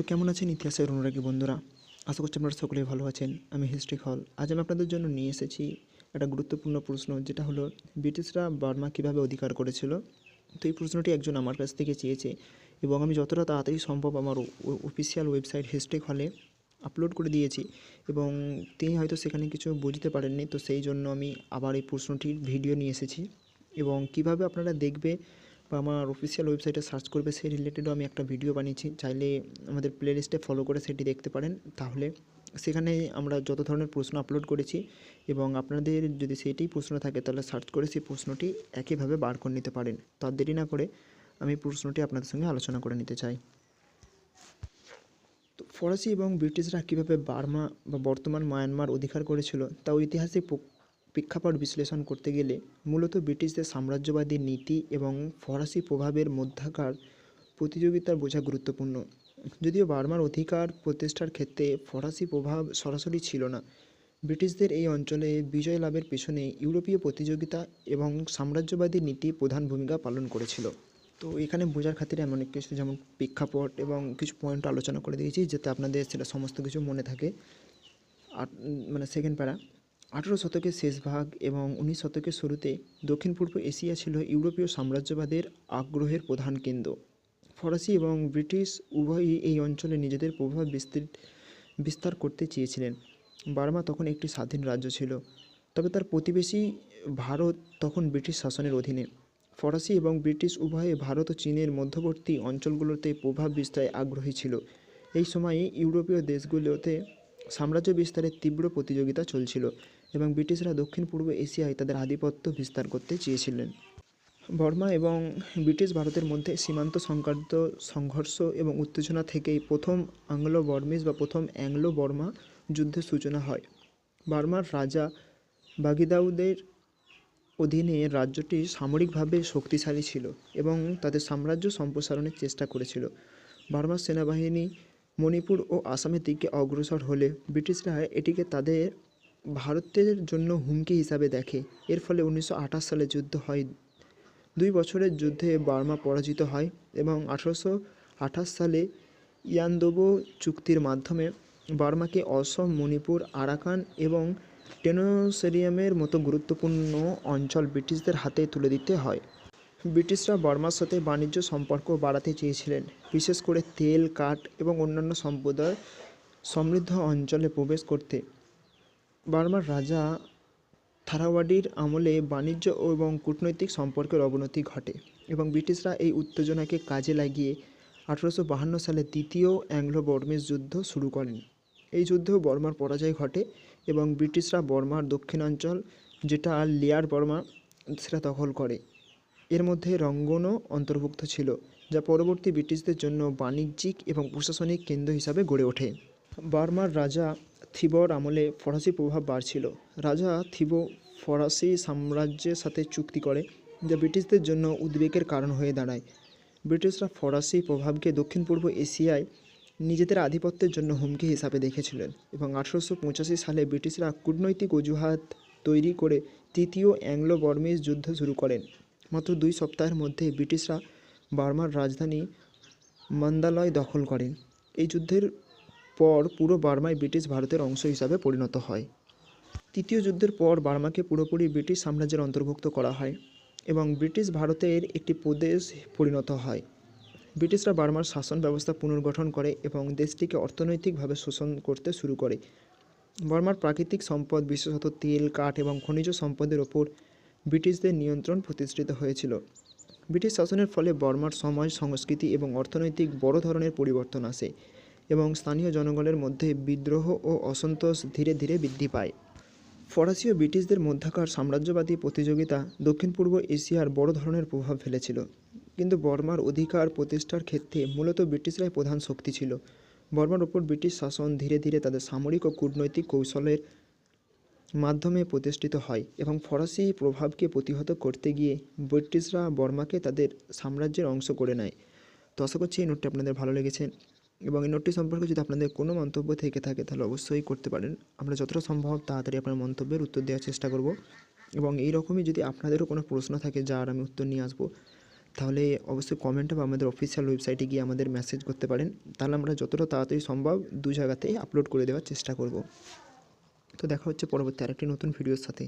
তো কেমন আছেন ইতিহাসের অনুরাগী বন্ধুরা? আশা করছি আপনারা সকলেই ভালো আছেন। আমি হিস্ট্রি হল। আজ আমি আপনাদের জন্য নিয়ে এসেছি একটা গুরুত্বপূর্ণ প্রশ্ন, যেটা হলো, ব্রিটিশরা বার্মা কীভাবে অধিকার করেছিল? তো এই প্রশ্নটি একজন আমার কাছ থেকে চেয়েছে এবং আমি যতটা তাড়াতাড়ি সম্ভব আমার অফিসিয়াল ওয়েবসাইট হিস্ট্রি হলে আপলোড করে দিয়েছি এবং তিনি হয়তো সেখানে কিছু বুঝতে পারেননি, তো সেই জন্য আমি আবার এই প্রশ্নটির ভিডিও নিয়ে এসেছি এবং কীভাবে আপনারা দেখবে বা আমার অফিসিয়াল ওয়েবসাইটে সার্চ করবে, সেই রিলেটেডও আমি একটা ভিডিও বানিয়েছি। চাইলে আমাদের প্লে লিস্টে ফলো করে সেটি দেখতে পারেন। তাহলে সেখানে আমরা যত ধরনের প্রশ্ন আপলোড করেছি এবং আপনাদের যদি সেইটাই প্রশ্ন থাকে, তাহলে সার্চ করে সেই প্রশ্নটি একইভাবে বার করে নিতে পারেন। তো আর দেরি না করে আমি প্রশ্নটি আপনাদের সঙ্গে আলোচনা করে নিতে চাই। তো ফরাসি এবং ব্রিটিশরা কীভাবে বার্মা বা বর্তমান মায়ানমার অধিকার করেছিল, তা ঐতিহাসিক প্রেক্ষাপট বিশ্লেষণ করতে গেলে মূলত ব্রিটিশদের সাম্রাজ্যবাদী নীতি এবং ফরাসি প্রভাবের মধ্যাকার প্রতিযোগিতার বোঝা গুরুত্বপূর্ণ। যদিও বার্মার অধিকার প্রতিষ্ঠার ক্ষেত্রে ফরাসি প্রভাব সরাসরি ছিল না, ব্রিটিশদের এই অঞ্চলে বিজয় লাভের পেছনে ইউরোপীয় প্রতিযোগিতা এবং সাম্রাজ্যবাদী নীতি প্রধান ভূমিকা পালন করেছিল। তো এখানে বোঝার খাতিরে আমি অনেক কিছু যেমন প্রেক্ষাপট এবং কিছু পয়েন্ট আলোচনা করে দিয়েছি, যাতে আপনাদের সেটা সমস্ত কিছু মনে থাকে। আট মানে সেকেন্ড প্যারা আঠেরো শতকের শেষ ভাগ এবং উনিশ শতকের শুরুতে দক্ষিণ পূর্ব এশিয়া ছিল ইউরোপীয় সাম্রাজ্যবাদের আগ্রহের প্রধান কেন্দ্র। ফরাসি এবং ব্রিটিশ উভয়ই এই অঞ্চলে নিজেদের প্রভাব বিস্তৃত বিস্তার করতে চেয়েছিলেন। বার্মা তখন একটি স্বাধীন রাজ্য ছিল, তবে তার প্রতিবেশী ভারত তখন ব্রিটিশ শাসনের অধীনে। ফরাসি এবং ব্রিটিশ উভয়ে ভারত ও চীনের মধ্যবর্তী অঞ্চলগুলোতে প্রভাব বিস্তারে আগ্রহী ছিল। এই সময়ে ইউরোপীয় দেশগুলোতে সাম্রাজ্য বিস্তারের তীব্র প্রতিযোগিতা চলছিল। এবং ব্রিটিশরা দক্ষিণ পূর্ব এশিয়ায় তাদের আধিপত্য বিস্তার করতে চেয়েছিলেন। বর্মা এবং ব্রিটিশ ভারতের মধ্যে সীমান্ত সংক্রান্ত সংঘর্ষ এবং উত্তেজনা থেকেই প্রথম আংলো বর্মিজ বা প্রথম অ্যাংলো বর্মা যুদ্ধের সূচনা হয়। বার্মার রাজা বাগিদাউদের অধীনে রাজ্যটি সামরিকভাবে শক্তিশালী ছিল এবং তাদের সাম্রাজ্য সম্প্রসারণের চেষ্টা করেছিল। বার্মার সেনাবাহিনী মণিপুর ও আসামের দিকে অগ্রসর হলে ব্রিটিশরা এটিকে তাদের ভারতের জন্য হুমকি হিসাবে দেখে। এর ফলে উনিশশো আঠাশ সালে যুদ্ধ হয়। দুই বছরের যুদ্ধে বার্মা পরাজিত হয় এবং আঠারোশো আঠাশ সালে ইয়ানদোবো চুক্তির মাধ্যমে বার্মাকে অসম, মণিপুর, আরাকান এবং টেনোসেরিয়ামের মতো গুরুত্বপূর্ণ অঞ্চল ব্রিটিশদের হাতে তুলে দিতে হয়। ব্রিটিশরা বার্মার সাথে বাণিজ্য সম্পর্ক বাড়াতে চেয়েছিলেন। বিশেষ করে তেল, কাঠ এবং অন্যান্য সম্প্রদায় সমৃদ্ধ অঞ্চলে প্রবেশ করতে। বার্মার রাজা থারাওয়াডির আমলে বাণিজ্য এবং কূটনৈতিক সম্পর্কের অবনতি ঘটে এবং ব্রিটিশরা এই উত্তেজনাকে কাজে লাগিয়ে আঠারোশো বাহান্ন সালে দ্বিতীয় অ্যাংলো বর্মিজ যুদ্ধ শুরু করেন। এই যুদ্ধেও বর্মার পরাজয় ঘটে এবং ব্রিটিশরা বর্মার দক্ষিণাঞ্চল, যেটা লিয়ার বর্মা, সেটা দখল করে। এর মধ্যে রঙ্গনও অন্তর্ভুক্ত ছিল, যা পরবর্তী ব্রিটিশদের জন্য বাণিজ্যিক এবং প্রশাসনিক কেন্দ্র হিসাবে গড়ে ওঠে। বার্মার রাজা থিবর আমলে ফরাসি প্রভাব বাড়ছিল। রাজা থিবো ফরাসি সাম্রাজ্যের সাথে চুক্তি করে, যা ব্রিটিশদের জন্য উদ্বেগের কারণ হয়ে দাঁড়ায়। ব্রিটিশরা ফরাসি প্রভাবকে দক্ষিণ পূর্ব এশিয়ায় নিজেদের আধিপত্যের জন্য হুমকি হিসাবে দেখেছিলেন এবং আঠারোশো পঁচাশি সালে ব্রিটিশরা কূটনৈতিক অজুহাত তৈরি করে তৃতীয় অ্যাংলো বর্মিজ যুদ্ধ শুরু করেন। মাত্র দুই সপ্তাহের মধ্যে ব্রিটিশরা বার্মার রাজধানী মান্দালয় দখল করেন। এই যুদ্ধের পর পুরো বার্মায় ব্রিটিশ ভারতের অংশ হিসাবে পরিণত হয়। তৃতীয় যুদ্ধের পর বার্মাকে পুরোপুরি ব্রিটিশ সাম্রাজ্যের অন্তর্ভুক্ত করা হয় এবং ব্রিটিশ ভারতের একটি প্রদেশ পরিণত হয়। ব্রিটিশরা বার্মার শাসন ব্যবস্থা পুনর্গঠন করে এবং দেশটিকে অর্থনৈতিকভাবে শোষণ করতে শুরু করে। বর্মার প্রাকৃতিক সম্পদ, বিশেষত তেল, কাঠ এবং খনিজ সম্পদের ওপর ব্রিটিশদের নিয়ন্ত্রণ প্রতিষ্ঠিত হয়েছিল। ব্রিটিশ শাসনের ফলে বর্মার সমাজ, সংস্কৃতি এবং অর্থনৈতিক বড় ধরনের পরিবর্তন আসে। এবং স্থানীয় জনগণের মধ্যে বিদ্রোহ ও অসন্তোষ ধীরে ধীরে বৃদ্ধি পায়। ফরাসি ও ব্রিটিশদের মধ্যাকার সাম্রাজ্যবাদী প্রতিযোগিতা দক্ষিণ পূর্ব এশিয়ার বড় ধরনের প্রভাব ফেলেছিল। কিন্তু বর্মার অধিকার প্রতিষ্ঠার ক্ষেত্রে মূলত ব্রিটিশরাই প্রধান শক্তি ছিল। বর্মার ওপর ব্রিটিশ শাসন ধীরে ধীরে তাদের সামরিক ও কূটনৈতিক কৌশলের মাধ্যমে প্রতিষ্ঠিত হয় এবং ফরাসি প্রভাবকে প্রতিহত করতে গিয়ে ব্রিটিশরা বর্মাকে তাদের সাম্রাজ্যের অংশ করে নেয়। তো আশা করছি এই নোটটি আপনাদের ভালো লেগেছে। এবং এই নোটটি সম্পর্কে যদি আপনাদের কোনো মন্তব্য থেকে থাকে, তাহলে অবশ্যই করতে পারেন। আমরা যতটা সম্ভব তাড়াতাড়ি আপনার মন্তব্যের উত্তর দেওয়ার চেষ্টা করব। এবং এই রকমই যদি আপনাদেরও কোনো প্রশ্ন থাকে যার আমি উত্তর নিয়ে আসব, তাহলে অবশ্যই কমেন্টে বা আমাদের অফিসিয়াল ওয়েবসাইটে গিয়ে আমাদের মেসেজ করতে পারেন। তাহলে আমরা যতটা তাড়াতাড়ি সম্ভব দু জায়গাতেই আপলোড করে দেওয়ার চেষ্টা করব। তো দেখা হচ্ছে পরবর্তী আরেকটি নতুন ভিডিওর সাথে।